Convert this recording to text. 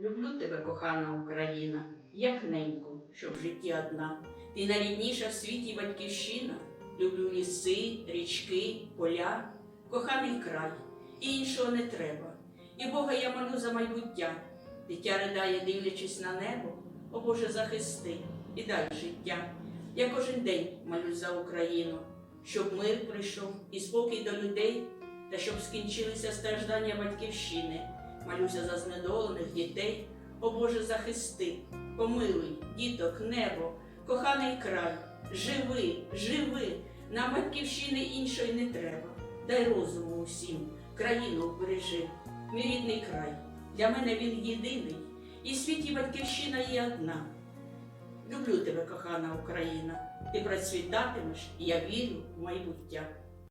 Люблю тебе, кохана Україна, як неньку, що в житті одна. Ти найрідніша в світі батьківщина. Люблю ліси, річки, поля, коханий край, і іншого не треба. І Бога я молю за майбуття. Дитя ридає, дивлячись на небо, о Боже, захисти і дай життя. Я кожен день молюсь за Україну, щоб мир прийшов і спокій до людей, та щоб скінчилися страждання батьківщини. Молюся за знедолених дітей, о Боже, захисти, помилуй, діток, небо, коханий край, живи, живи, нам батьківщини іншої не треба. Дай розуму усім, країну вбережи, мій рідний край. Для мене він єдиний, і в світі батьківщина є одна. Люблю тебе, кохана Україна, ти процвітатимеш, і я вірю в майбуття.